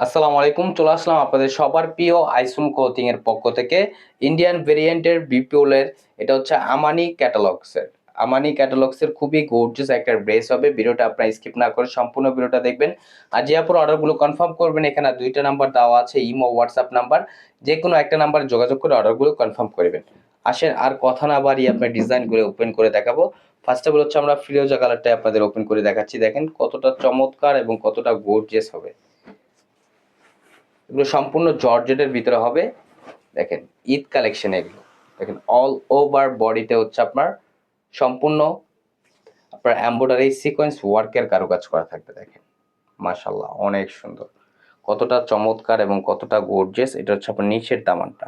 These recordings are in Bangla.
আসসালামু আলাইকুম, চলে আসলাম আপনাদের সবার প্রিয় আইসুম কোচিং এর পক্ষ থেকে। ইন্ডিয়ান ভেরিয়েন্টের বিপিওলের এটা হচ্ছে আমানি ক্যাটালগসের আমানি ক্যাটালগসের খুবই গোর্জিয়াস একটা ড্রেস হবে। ভিডিওটা আপনারা স্কিপ না করে সম্পূর্ণ ভিডিওটা দেখবেন। আর আপনার অর্ডারগুলো কনফার্ম করবেন, এখানে দুইটা নাম্বার দেওয়া আছে ইমো হোয়াটসঅ্যাপ নাম্বার যে কোনো একটা নাম্বারে যোগাযোগ করে অর্ডারগুলো কনফার্ম করবেন। আসেন, আর কথা না বাড়িয়ে আপনার ডিজাইনগুলো ওপেন করে দেখাবো। ফার্স্ট অফ অল হচ্ছে আমরা ফিরোজা কালারটা আপনাদের ওপেন করে দেখাচ্ছি। দেখেন কতটা চমৎকার এবং কতটা গোর্জিয়াস হবে। এগুলো সম্পূর্ণ জর্জেটের ভিতরে হবে। দেখেন, ঈদ কালেকশন এগুলো। দেখেন অল ওভার বডিতে হচ্ছে আপনার সম্পূর্ণ আপনার এম্ব্রয়ডারি সিকোয়েন্স ওয়ার্কের কারুকাজ করা থাকবে, দেখেন। মাশাল্লাহ অনেক সুন্দর। কতটা চমৎকার এবং কতটা গর্জিয়াস এটা হচ্ছে আপনার নিচের দামানটা।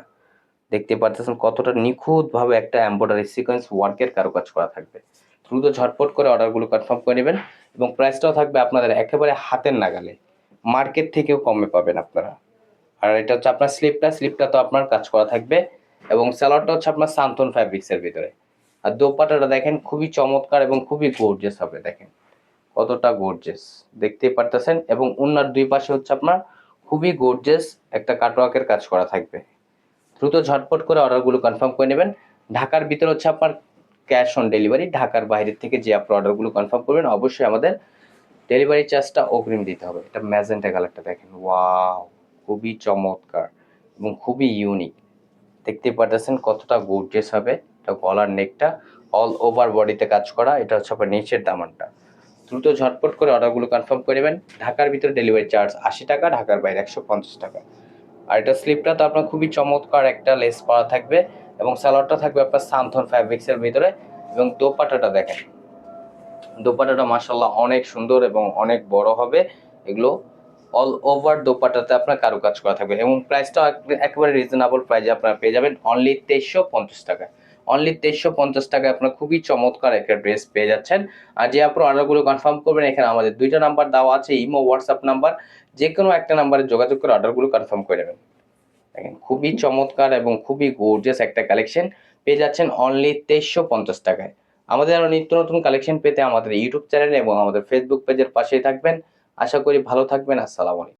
দেখতে পাচ্ছেন কতটা নিখুঁতভাবে একটা এম্ব্রয়ডারি সিকোয়েন্স ওয়ার্কের কারুকাজ করা থাকবে। দ্রুত ঝটপট করে অর্ডারগুলো কনফার্ম করে নেবেন এবং প্রাইসটাও থাকবে আপনাদের একেবারে হাতের নাগালে। মার্কেট থেকেও কমে পাবেন আপনারা। আর এটা হচ্ছে আপনার স্লিপটা স্লিপটা তো আপনার কাজ করা থাকবে এবং স্যালাডটা হচ্ছে আপনার সান্তন ফ্যাব্রিক্সের ভিতরে। আর দোপাটাটা দেখেন খুবই চমৎকার এবং খুবই গর্জেস হবে, দেখেন। কতটা গর্জেস দেখতেই পারতেছেন? এবং উন্নার দুই পাশে হচ্ছে আপনার খুবই গর্জেস একটা কাটওয়ার্কের কাজ করা থাকবে। দ্রুত ঝটপট করে অর্ডারগুলো কনফার্ম করে নেবেন। ঢাকার ভিতরে হচ্ছে আপনার ক্যাশ অন ডেলিভারি ঢাকার বাইরের থেকে যে আপনার অর্ডারগুলো কনফার্ম করবেন, অবশ্যই আমাদের ডেলিভারি চার্জটা অগ্রিম দিতে হবে। এটা ম্যাজেন্টা কালারটা দেখেন ওয়াও খুবই চমৎকার এবং খুবই ইউনিক দেখতে পারতেছেন কতটা গর্জিয়াস হবে এটা গলার নেকটা অল ওভার বডিতে কাজ করা, এটা হচ্ছে আপনার নিচের দামানটা। দ্রুত ঝটপট করে অর্ডারগুলো কনফার্ম করে নেবেন। ঢাকার ভিতরে ডেলিভারি চার্জ আশি টাকা, ঢাকার বাইরে একশো পঞ্চাশ টাকা। আর এটা স্লিপটা তো আপনার খুবই চমৎকার একটা লেস পাওয়া থাকবে এবং স্যালোয়ারটা থাকবে আপনার সান্থন ফ্যাব্রিক্সের ভিতরে এবং দোপাটাটা দেখেন। দোপাটাটা মাসাল্লাহ অনেক সুন্দর এবং অনেক বড় হবে। এগুলো অল ওভার দোপাটাতে আপনার কারুকাজ করা থাকবে এবং প্রাইসটাও একেবারে রিজনেবল প্রাইসে আপনারা পেয়ে যাবেন অনলি তেইশশো পঞ্চাশ টাকায় অনলি তেইশশো পঞ্চাশ টাকায় আপনার খুবই চমৎকার একটা ড্রেস পেয়ে যাচ্ছেন। আর যে আপনার অর্ডারগুলো কনফার্ম করবেন, এখানে আমাদের দুইটা নাম্বার দেওয়া আছে ইমো হোয়াটসঅ্যাপ নাম্বার যে কোনো একটা নাম্বারে যোগাযোগ করে অর্ডারগুলো কনফার্ম করে নেবেন। দেখেন, খুবই চমৎকার এবং খুবই গোর্জিয়াস একটা কালেকশন পেয়ে যাচ্ছেন অনলি তেইশশো পঞ্চাশ টাকায়। আমাদের আরও নিত্য নতুন কালেকশন পেতে আমাদের ইউটিউব চ্যানেল এবং আমাদের ফেসবুক পেজের পাশেই থাকবেন। আশা করি ভালো থাকবেন আসসালামু আলাইকুম।